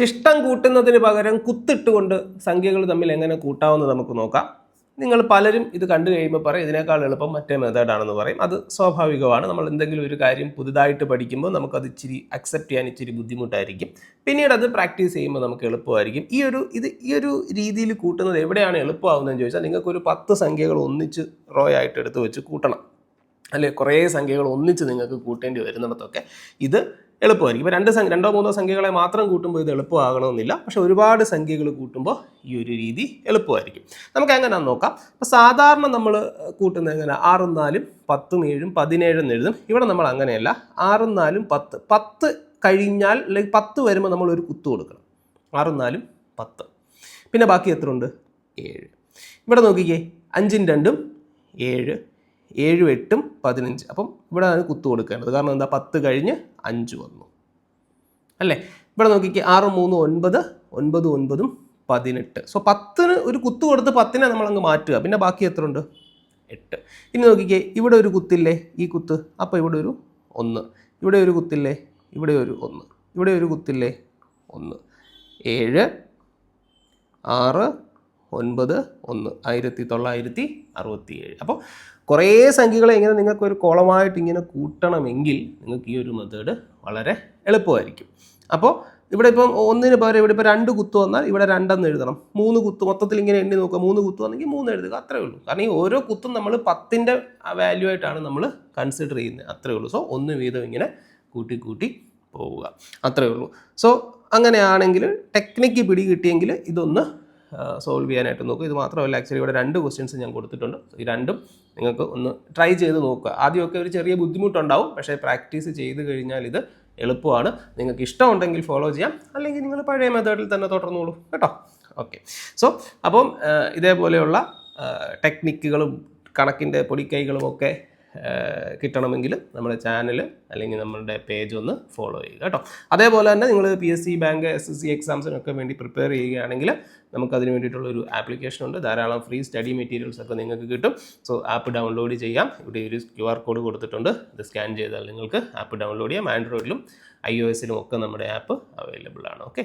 ശിഷ്ടം കൂട്ടുന്നതിന് പകരം കുത്തിട്ടുകൊണ്ട് സംഖ്യകൾ തമ്മിൽ എങ്ങനെ കൂട്ടാമെന്ന് നമുക്ക് നോക്കാം. നിങ്ങൾ പലരും ഇത് കണ്ടു കഴിയുമ്പോൾ പറയും ഇതിനേക്കാൾ എളുപ്പം മറ്റേ മെത്തേഡാണെന്ന് പറയും. അത് സ്വാഭാവികമാണ്. നമ്മൾ എന്തെങ്കിലും ഒരു കാര്യം പുതുതായിട്ട് പഠിക്കുമ്പോൾ നമുക്കത് ഇച്ചിരി അക്സെപ്റ്റ് ചെയ്യാൻ ഇച്ചിരി ബുദ്ധിമുട്ടായിരിക്കും. പിന്നീട് അത് പ്രാക്ടീസ് ചെയ്യുമ്പോൾ നമുക്ക് എളുപ്പമായിരിക്കും. ഈ ഒരു ഇത് ഈ ഒരു രീതിയിൽ കൂട്ടുന്നത് എവിടെയാണ് എളുപ്പമാവുന്നതെന്ന് ചോദിച്ചാൽ നിങ്ങൾക്കൊരു പത്ത് സംഖ്യകൾ ഒന്നിച്ച് റോ ആയിട്ട് എടുത്ത് വെച്ച് കൂട്ടണം. അല്ലെ കുറേ സംഖ്യകൾ ഒന്നിച്ച് നിങ്ങൾക്ക് കൂട്ടേണ്ടി വരുന്നിടത്തൊക്കെ ഇത് എളുപ്പമായിരിക്കും. ഇപ്പോൾ രണ്ട് സംഖ്യ രണ്ടോ മൂന്നോ സംഖ്യകളെ മാത്രം കൂട്ടുമ്പോൾ ഇത് എളുപ്പമാകണമെന്നില്ല. പക്ഷേ ഒരുപാട് സംഖ്യകൾ കൂട്ടുമ്പോൾ ഈ ഒരു രീതി എളുപ്പമായിരിക്കും. നമുക്ക് എങ്ങനെയാണെന്ന് നോക്കാം. അപ്പോൾ സാധാരണ നമ്മൾ കൂട്ടുന്നത് എങ്ങനെ? ആറും നാലും പത്തും ഏഴും പതിനേഴും എഴുതും. ഇവിടെ നമ്മൾ അങ്ങനെയല്ല. ആറും നാലും പത്ത്. പത്ത് കഴിഞ്ഞാൽ അല്ലെങ്കിൽ പത്ത് വരുമ്പോൾ നമ്മൾ ഒരു കുത്ത് കൊടുക്കണം. ആറും നാലും പത്ത്. പിന്നെ ബാക്കി എത്ര ഉണ്ട് ഏഴ്. ഇവിടെ നോക്കിക്കേ. അഞ്ചും രണ്ടും ഏഴ്. ഏഴും എട്ടും പതിനഞ്ച്. അപ്പം ഇവിടെ ആണ് കുത്തു കൊടുക്കേണ്ടത്. കാരണം എന്താ? പത്ത് കഴിഞ്ഞ് അഞ്ച് വന്നു. അല്ലേ? ഇവിടെ നോക്കിക്കേ. ആറ് മൂന്ന് ഒൻപത് ഒൻപത് ഒൻപതും പതിനെട്ട്. സോ പത്തിന് ഒരു കുത്തു കൊടുത്ത് പത്തിനെ നമ്മളങ്ങ് മാറ്റുക. പിന്നെ ബാക്കി എത്ര ഉണ്ട് എട്ട്. ഇനി നോക്കിക്കേ. ഇവിടെ ഒരു കുത്തില്ലേ ഈ കുത്ത്? അപ്പോൾ ഇവിടെ ഒരു ഒന്ന്. ഇവിടെ ഒരു കുത്തില്ലേ? ഇവിടെ ഒരു ഒന്ന്. ഇവിടെ ഒരു കുത്തില്ലേ? ഒന്ന്. ഏഴ് ആറ് ഒൻപത് ഒന്ന്. ആയിരത്തി തൊള്ളായിരത്തി അറുപത്തി ഏഴ് അപ്പോൾ കുറേ സംഖ്യകളെ ഇങ്ങനെ നിങ്ങൾക്ക് ഒരു കോളമായിട്ട് ഇങ്ങനെ കൂട്ടണമെങ്കിൽ നിങ്ങൾക്ക് ഈ ഒരു മെത്തേഡ് വളരെ എളുപ്പമായിരിക്കും. അപ്പോൾ ഇവിടെ ഇപ്പം ഒന്നിന് പകരം ഇവിടെ ഇപ്പോൾ രണ്ട് കുത്ത് വന്നാൽ ഇവിടെ രണ്ടെന്ന് എഴുതണം. മൂന്ന് കുത്ത് മൊത്തത്തിൽ ഇങ്ങനെ എണ്ണി നോക്കുക. മൂന്ന് കുത്ത് വന്നെങ്കിൽ മൂന്ന് എഴുതുക. അത്രേ ഉള്ളൂ. കാരണം ഈ ഓരോ കുത്തും നമ്മൾ പത്തിന്റെ വാല്യൂ ആയിട്ടാണ് നമ്മൾ കൺസിഡർ ചെയ്യുന്നത്. അത്രേ ഉള്ളൂ. സോ ഒന്ന് വീതം ഇങ്ങനെ കൂട്ടി കൂട്ടി പോവുക. അത്രേ ഉള്ളൂ. സോ അങ്ങനെയാണെങ്കിൽ ടെക്നിക്ക് പിടി കിട്ടിയെങ്കിൽ ഇതൊന്ന് സോൾവ് ചെയ്യാനായിട്ട് നോക്കുക ഇത് മാത്രമല്ല ആക്ച്വലി ഇവിടെ രണ്ട് ക്വസ്റ്റ്യൻസ് ഞാൻ കൊടുത്തിട്ടുണ്ട്. ഈ രണ്ടും നിങ്ങൾക്ക് ഒന്ന് ട്രൈ ചെയ്ത് നോക്കുക. ആദ്യമൊക്കെ ഒരു ചെറിയ ബുദ്ധിമുട്ടുണ്ടാവും. പക്ഷേ പ്രാക്ടീസ് ചെയ്ത് കഴിഞ്ഞാൽ ഇത് എളുപ്പമാണ്. നിങ്ങൾക്ക് ഇഷ്ടമുണ്ടെങ്കിൽ ഫോളോ ചെയ്യാം. അല്ലെങ്കിൽ നിങ്ങൾ പഴയ മെത്തേഡിൽ തന്നെ തുടർന്നോളൂ. കേട്ടോ? ഓക്കെ സോ അപ്പം ഇതേപോലെയുള്ള ടെക്നിക്കുകളും കണക്കിന്റെ പൊടിക്കൈകളും ഒക്കെ കിട്ടണമെങ്കിൽ നമ്മുടെ ചാനൽ അല്ലെങ്കിൽ നമ്മുടെ പേജ് ഒന്ന് ഫോളോ ചെയ്യുക കേട്ടോ. അതേപോലെ തന്നെ നിങ്ങൾ P S C bank S S C എക്സാംസിനൊക്കെ വേണ്ടി പ്രിപ്പയർ ചെയ്യുകയാണെങ്കിൽ നമുക്ക് അതിന് വേണ്ടിയിട്ടുള്ള ഒരു ആപ്ലിക്കേഷൻ ഉണ്ട്. ധാരാളം ഫ്രീ സ്റ്റഡി മെറ്റീരിയൽസ് ഒക്കെ നിങ്ങൾക്ക് കിട്ടും. സോ ആപ്പ് ഡൗൺലോഡ് ചെയ്യാം. ഇവിടെ ഒരു ക്യു ആർ കോഡ് കൊടുത്തിട്ടുണ്ട്. ഇത് സ്കാൻ ചെയ്താൽ നിങ്ങൾക്ക് ആപ്പ് ഡൗൺലോഡ് ചെയ്യാം. ആൻഡ്രോയിഡിലും ഐ ഒ എസിലും ഒക്കെ നമ്മുടെ ആപ്പ് അവൈലബിൾ ആണ്. ഓക്കെ